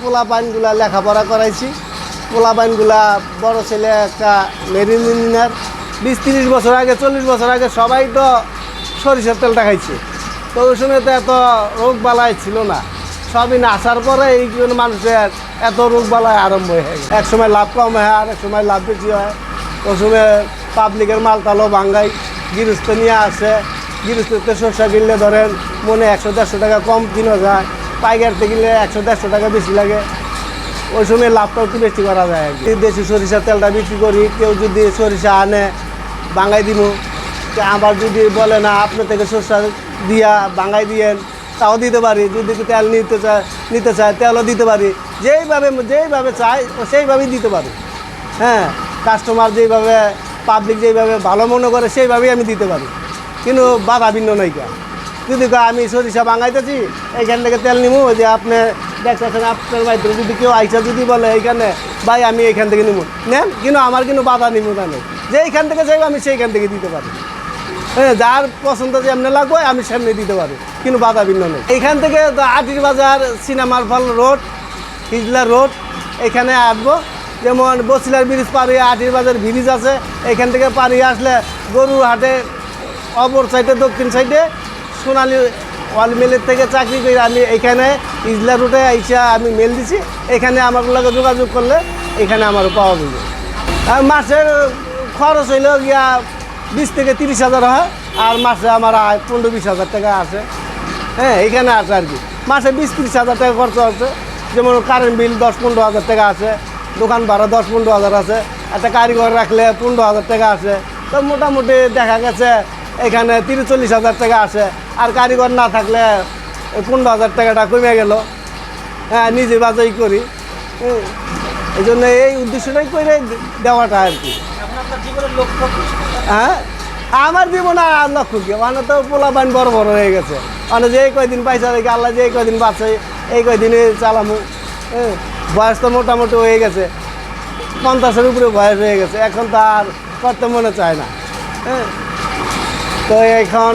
পোলা পাইনগুলা লেখাপড়া করাইছি। পোলা পাইনগুলা বড় ছেলে একটা মেরিন ইঞ্জিনিয়ার। বিশ তিরিশ বছর আগে, চল্লিশ বছর আগে সবাই তো সরিষার তেলটা খাইছে। তো ওই সময় তো এত রোগ বালাই ছিল না। সবই না আসার পরে এই মানুষের এত রোগ বালাই আরম্ভ হয়ে গেছে। এক সময় লাভ কম হয় আর এক সময় লাভ বেশি হয়। ওই সময় পাবলিকের মাল তালো ভাঙ্গাই। গৃহস্থ নিয়ে আসে। গৃহস্থতে শস্য কিনলে ধরেন মনে একশো দেড়শো টাকা কম কিনা যায়। পাইকারতে কিনলে একশো, দেড়শো টাকা বেশি লাগে। ওই সময় লাভটা একটু বেশি করা যায় আর কি। দেশি সরিষার তেলটা বিক্রি করি, কেউ যদি সরিষা আনে, বাঙাই দিব আবার যদি বলে, না আপনার থেকে সরষা দিয়া বাঙাই দিয়েন, তাও দিতে পারি। যদি তেল নিতে চায় নিতে চায়, তেলও দিতে পারি। যেইভাবে যেইভাবে চাই সেইভাবেই দিতে পারি। হ্যাঁ কাস্টমার যেইভাবে পাবলিক যেইভাবে ভালো মনে করে, সেইভাবেই আমি দিতে পারি। কিন্তু বাধা ভিন্ন নৈকা যদি আমি সরিষা বাঙাইতেছি, এইখান থেকে তেল নিবো যে আপনি দেখতেছেন আপনার বাড়িতে যদি কেউ আইসা যদি বলে এইখানে, ভাই, আমি এইখান থেকে নিবো নেন, কিন্তু আমার কিন্তু বাধা নিবো না নেই যে এইখান থেকে চাইব, আমি সেইখান থেকে দিতে পারি। হ্যাঁ যার পছন্দ যে এমনি লাগবে, আমি সামনে দিতে পারি, কিন্তু বাধা ভিন্ন নেই। এইখান থেকে আটির বাজার, সিনেমার ফল রোড, হিজলা রোড, এখানে আসব। যেমন বসিলার ব্রিজ পাড়ি আটির বাজার ব্রিজ আছে, এখান থেকে পাড়ি আসলে গরুর হাটে, অপর সাইডে দক্ষিণ সাইডে সোনালি ওয়াল মিলের থেকে চাকরি করে, আমি এখানে ইজলা রুটে আইসা আমি মেল দিছি, এখানে আমার লগে যোগাযোগ করলে এখানে আমার পাওয়া যাবে। আর মাসের খরচ হইলেও গিয়া বিশ থেকে তিরিশ হাজার হয়, আর মাসে আমার আয় পনেরো বিশ হাজার টাকা আছে। হ্যাঁ এখানে আছে আর কি। মাসে বিশ তিরিশ হাজার টাকা খরচ আছে, যেমন কারেন্ট বিল দশ পনেরো হাজার টাকা আছে, দোকান ভাড়া দশ পনেরো হাজার আছে, একটা কারিগর রাখলে পনেরো হাজার টাকা আছে। তো মোটামুটি দেখা গেছে এখানে তিরিশ চল্লিশ হাজার টাকা আছে আর কারিগর না থাকলে পনেরো হাজার টাকাটা কমে গেল। হ্যাঁ নিজে বাজাই করি। এই জন্য এই উদ্দেশ্যটাই করে দেওয়াটা আর কি? হ্যাঁ আমার জীবনে আর লক্ষ্য কি? মানে তো পোলা পান বড় বড় হয়ে গেছে। মানে যে কয়দিন পয়সা রেখে আল্লাহ যে কয়দিন বাঁচে এই কয়দিনে চালামু। হ্যাঁ বয়স তো মোটামুটি হয়ে গেছে। পঞ্চাশের উপরে বয়স হয়ে গেছে। এখন তো আর করতে মনে চায় না। হ্যাঁ তো এখন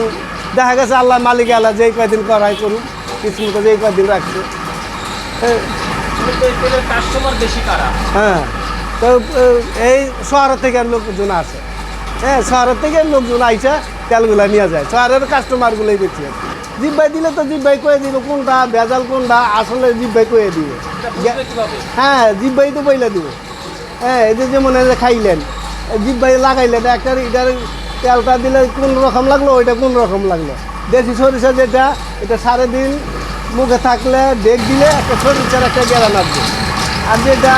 দেখা গেছে আল্লাহ মালিক আল্লাহ যেই কয়দিন করাই করুন কিসমতো যেই কয়দিন রাখছে। হ্যাঁ তো এই শহরের থেকে লোকজন আসে। হ্যাঁ শহরের থেকে লোকজন আইসা তেলগুলা নিয়ে যায়। শহরের কাস্টমারগুলোই বেশি আছে। জিব্বাই দিলে তো জিব্বাই কয়ে দিল কোনটা ভেজাল কোনটা আসলে জিব্বাই কয়ে দিবে। হ্যাঁ জিব্বাই তো বইলে দিব। হ্যাঁ এই যে যেমন খাইলেন জিব্বাই লাগাইলেন একটা এটার তেলটা দিলে কোন রকম লাগল, ওইটা কোন রকম লাগল? দেশি সরিষা যেটা, এটা সাড়ে দিন মুখে থাকলে ডেক দিলে একটা সরিষার একটা গ্যারান আসবে। আর যেটা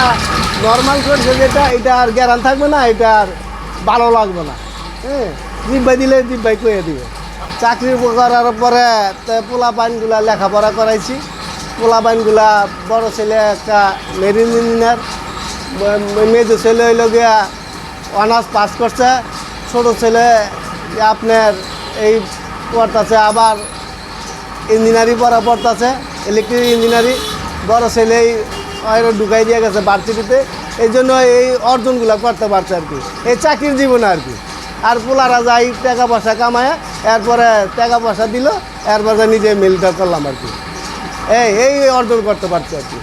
নর্মাল সরিষা যেটা, এটা আর গ্যারান থাকবে না, এটা আর ভালো লাগবে না। হ্যাঁ জিব্বাই দিলে জিব্বাই কয়ে দিবে। চাকরি করার পরে পোলা পাইনগুলা লেখাপড়া করাইছি। পোলা পাইনগুলা বড় ছেলে একটা মেরিন ইঞ্জিনিয়ার মেজো ছেলে হইল গিয়া অনার্স পাস করছে। ছোটো ছেলে আপনার এই পড়তেছে, আবার ইঞ্জিনিয়ারিং পড়া পড়তেছে ইলেকট্রিক ইঞ্জিনিয়ারিং বড় ছেলে হয়তো ঢুকাই দিয়ে গেছে ভার্সিটিতে এই জন্য এই অর্জনগুলো করতে পারছে আর কি। এই চাকরির জীবনে আর কি। আর পোলারা যাই টাকা পয়সা কামায়, এরপরে টাকা পয়সা দিল, এরপরে নিজে মেলটা করলাম আর কি। এই এই অর্জন করতে পারছে আর কি।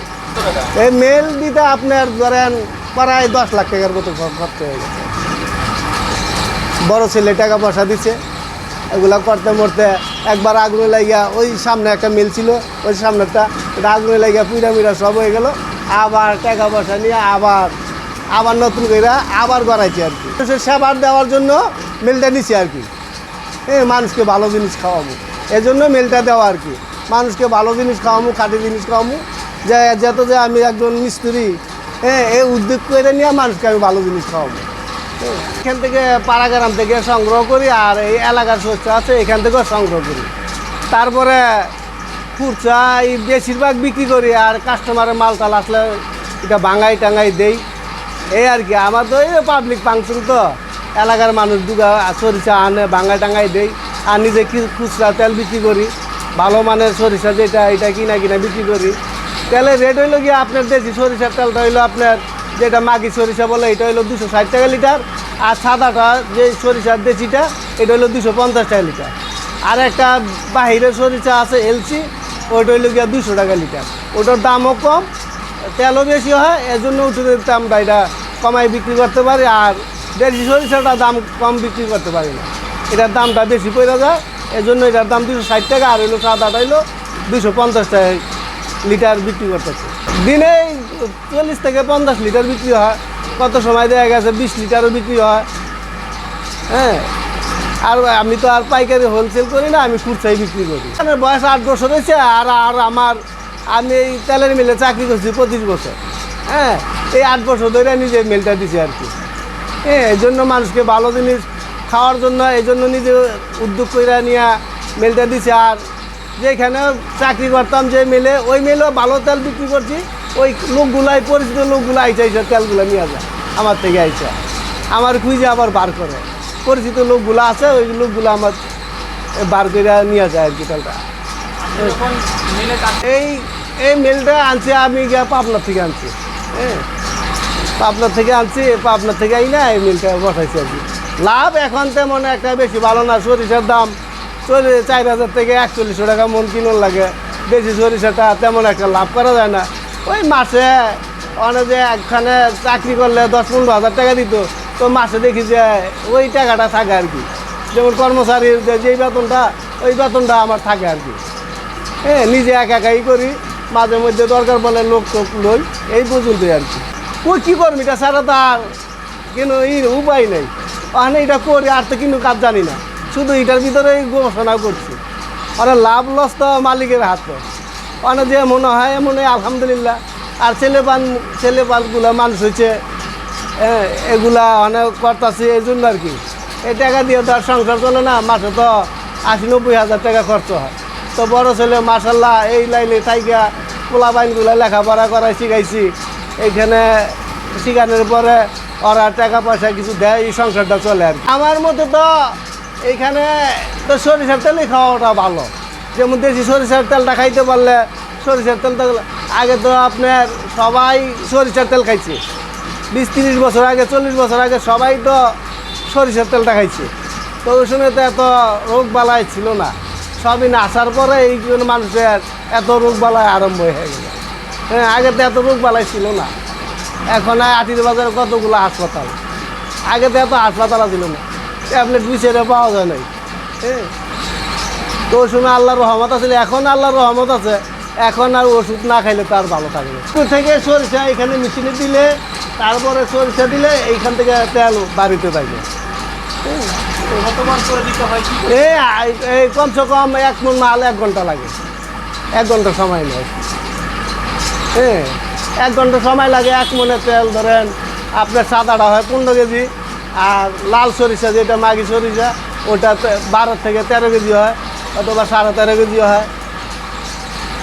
এই মেল দিতে আপনার ধরেন প্রায় দশ লাখ টাকার মতো খরচ হয়ে গেছে। বড় ছেলে টাকা পয়সা দিচ্ছে এগুলা করতে মরতে একবার আগুনে লাগিয়া ওই সামনে একটা মিল ছিল, ওই সামনেটা এটা আগুনে লাগিয়া পিড়া মিড়া সব হয়ে গেল, আবার টাকা পয়সা নিয়ে আবার আবার নতুন করে আবার গড়াইছে আর কি। মানুষের সেবার দেওয়ার জন্য মিলটা নিছি আর কি। হ্যাঁ মানুষকে ভালো জিনিস খাওয়াবো। এজন্য মেলটা দেওয়া আর কি। মানুষকে ভালো জিনিস খাওয়াবো, খাঁটি জিনিস খাওয়াবো। যে, যত যে আমি একজন মিস্ত্রি হ্যাঁ এই উদ্যোগ করে নিয়ে মানুষকে আমি ভালো জিনিস খাওয়াবো। এখান থেকে পাড়াগ্রাম থেকে সংগ্রহ করি আর এই এলাকার শস্য আছে, এখান থেকেও সংগ্রহ করি। তারপরে খুচরা, এই বেশিরভাগ বিক্রি করি আর কাস্টমারের মাল টাল আসলে এটা ভাঙাই টাঙ্গাই দেই। এই আর কি, আমার তো এই পাবলিক ফাংশন তো। এলাকার মানুষ দুগা সরিষা আনে ভাঙাই টাঙ্গাই দেই। আর নিজে খুচরা তেল বিক্রি করি, ভালো মানের সরিষা যেটা, এটা কিনা কিনা বিক্রি করি। তেলের রেট হইল গিয়ে আপনার দেশি সরিষার তেলটা হইল আপনার যেটা মাগি সরিষা বলে, এটা হইল দুশো ষাট টাকা লিটার। আর সাদাটা যে সরিষার দেশিটা, এটা হইল দুশো পঞ্চাশ টাকা লিটার। আর একটা বাহিরের সরিষা আছে এলসি ওইটা হইল গিয়া দুশো টাকা লিটার। ওটার দামও কম, তেলও বেশি হয়, এজন্য ওষুধের দামটা এটা কমাই বিক্রি করতে পারি, আর দেশি সরিষাটা দাম কম বিক্রি করতে পারি না। এটার দামটা বেশি পড়ে যায়, এজন্য এটার দাম দুশো ষাট টাকা, আর হইল সাদাটা হইল দুশো পঞ্চাশ টাকা লিটার বিক্রি করতেছে। দিনে চল্লিশ থেকে পঞ্চাশ লিটার বিক্রি হয়। কত সময় দেখা গেছে? বিশ লিটারও বিক্রি হয়। হ্যাঁ? আর আমি তো আর পাইকারি হোলসেল করি না, আমি খুচরাই বিক্রি করি। আমার বয়স আট বছর হয়েছে, আর আর আমার আমি এই তেলের মিলে চাকরি করছি পঁচিশ বছর। হ্যাঁ? এই আট বছর ধরে নিজে মিলটা দিছি আর কি। হ্যাঁ এই জন্য মানুষকে ভালো জিনিস খাওয়ার জন্য, এই জন্য নিজে উদ্যোগ করে নিয়ে মিলটা দিছি। আর যেখানে চাকরি করতাম যে মিলে, ওই মিলেও ভালো তেল বিক্রি করছি। ওই লোকগুলাই, পরিচিত লোকগুলো আইসা আইসা তেলগুলো নিয়ে যায়। আমার থেকে আইসা আমার খুঁজে আবার বার করে। পরিচিত লোকগুলো আছে, ওই লোকগুলো আমার বার করে নিয়ে যায় আর কি তেলটা। এই এই মেলটা আনছি আমি গিয়া পাবনার থেকে আনছি। হ্যাঁ। পাবনার থেকে আনছি, পাবনার থেকে আই না এই মিলটা বসাইছি আর কি। লাভ এখন তেমন একটা বেশি ভালো না, সরিষার দাম। চার হাজার থেকে একচল্লিশশো টাকা মন কিনোর লাগে। বেশি সরিষাটা তেমন একটা লাভ করা যায় না। ওই মাসে অনেক যে একখানে চাকরি করলে দশ পনেরো হাজার টাকা দিত, তো মাসে দেখি যে ওই টাকাটা থাকে আর কি। যেমন কর্মচারীর যেই বেতনটা, ওই বেতনটা আমার থাকে আর কি। হ্যাঁ নিজে একা একাই করি, মাঝে মধ্যে দরকার বলে লোক টোক লই, এই পর্যন্তই আর কি। ওই কী করবি এটা ছাড়া তো আর কিন্তু এই উপায় নেই। ওখানে এটা করি, আর তো কিন্তু কাজ জানি না। শুধু এটার ভিতরেই গবেষণা করছি। মানে লাভ লস তো মালিকের হাতে। অনেক যে মনে হয় মনে আলহামদুলিল্লাহ। আর ছেলেপান ছেলেপানগুলো মানুষ হয়েছে হ্যাঁ, এগুলা অনেক করতেছে এই জন্য আর কি। এই টাকা দিয়ে তো আর সংসার চলে না মাসে তো আশি নব্বই হাজার টাকা খরচ হয়। তো বড় ছেলে মাসাল্লাহ এই লাইনে থাইকা পোলা বাইনগুলো লেখাপড়া করাই শিখাইছি। এইখানে শিখানোর পরে ওরা টাকা পয়সা কিছু দেয় এই সংসারটা চলে আর আমার মতে তো এইখানে তো সরিষার তেলই খাওয়াটা ভালো। যেমন দেশি সরিষার তেলটা খাইতে পারলে সরিষার তেলটা আগে তো আপনার সবাই সরিষার তেল খাইছে। বিশ তিরিশ বছর আগে, চল্লিশ বছর আগে সবাই তো সরিষার তেলটা খাইছে তো ওই সময় তো এত রোগ বালাই ছিল না। সবই না আসার পরে এই মানুষের এত রোগ বালাই আরম্ভ হয়ে গেল। হ্যাঁ আগে তো এত রোগ বালাই ছিল না। এখন আটির বাজারে কতগুলো হাসপাতাল? আগে তো এত হাসপাতাল ছিল না। ট্যাবলেট বিছেরে পাওয়া যায় নাই। হ্যাঁ তো সময় আল্লাহর রহমত আছে এখন আল্লাহর রহমত আছে। এখন আর ওষুধ না খাইলে তার ভালো থাকবে থেকে সরিষা এখানে মেশিনে দিলে, তারপরে সরিষা দিলে এইখান থেকে তেল বাড়িতে? এই এই কমসে কম এক মন মাল এক ঘণ্টা লাগে। এক ঘণ্টা সময় নেয়। হ্যাঁ এক ঘণ্টা সময় লাগে, এক মনে তেল ধরেন, আপনার সাদাটা হয় পনেরো কেজি, আর লাল সরিষা যেটা মাগি সরিষা, ওটা বারো থেকে তেরো কেজি হয়। অথবা সাড়ে তেরো কেজি হয়।